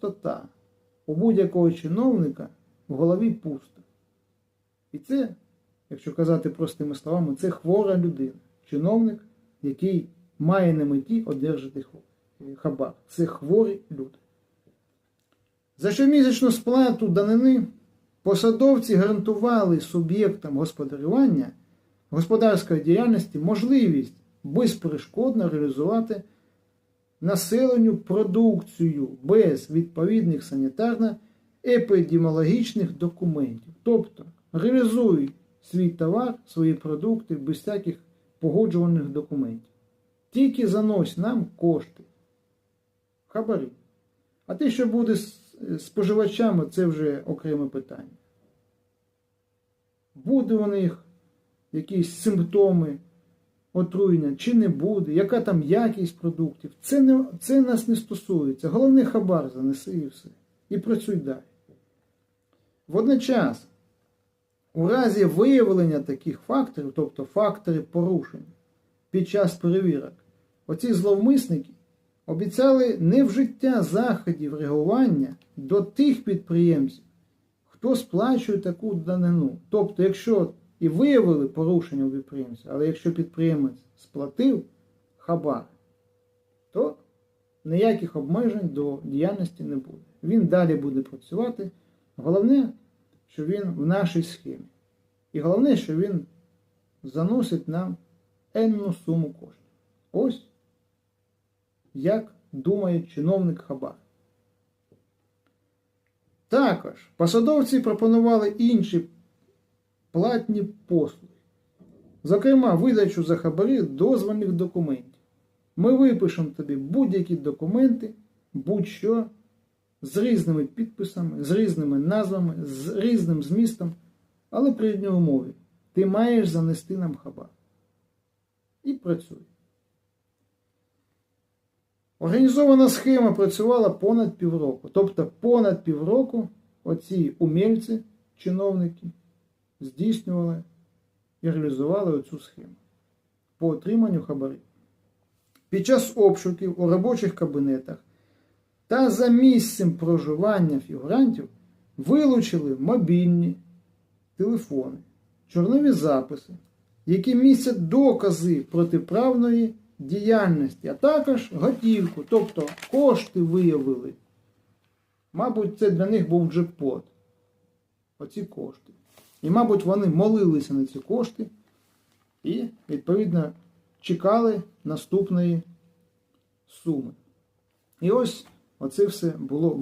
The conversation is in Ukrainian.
пустота. У будь-якого чиновника в голові пусто. І це, якщо казати простими словами, це хвора людина. Чиновник, який має на меті одержати хабар. Це хворі люди. За щомісячну сплату данини посадовці гарантували суб'єктам господарювання господарської діяльності можливість безперешкодно реалізувати населенню продукцію без відповідних санітарно-епідеміологічних документів. Тобто реалізуй свій товар, свої продукти без всяких погоджувальних документів. Тільки занось нам кошти. Хабарі. А те, що буде з споживачами, це вже окреме питання. Буде у них якісь симптоми отруєння, чи не буде, яка там якість продуктів. Це, не, це нас не стосується. Головне хабар занеси і все. І працюй далі. Водночас, у разі виявлення таких факторів, тобто фактори порушень під час перевірок, оці зловмисники обіцяли невжиття заходів реагування до тих підприємців, хто сплачує таку данину. Тобто, якщо і виявили порушення у підприємця, але якщо підприємець сплатив хабар, то ніяких обмежень до діяльності не буде. Він далі буде працювати. Головне, що він в нашій схемі. І головне, що він заносить нам енну суму коштів. Ось як думає чиновник Хабар. Також посадовці пропонували інші платні послуги. Зокрема, видачу за хабарі дозвольних документів. Ми випишемо тобі будь-які документи, будь-що з різними підписами, з різними назвами, з різним змістом, але при одній умові. Ти маєш занести нам хабар. І працюй. Організована схема працювала понад півроку. Тобто понад півроку оці умільці, чиновники, здійснювали і реалізували оцю схему по отриманню хабарів. Під час обшуків у робочих кабінетах та за місцем проживання фігурантів вилучили мобільні телефони, чорнові записи, які містять докази протиправної діяльності, а також готівку, тобто кошти виявили. Мабуть, це для них був джекпот. Оці кошти. І, мабуть, вони молилися на ці кошти і, відповідно, чекали наступної суми. І ось оце все було.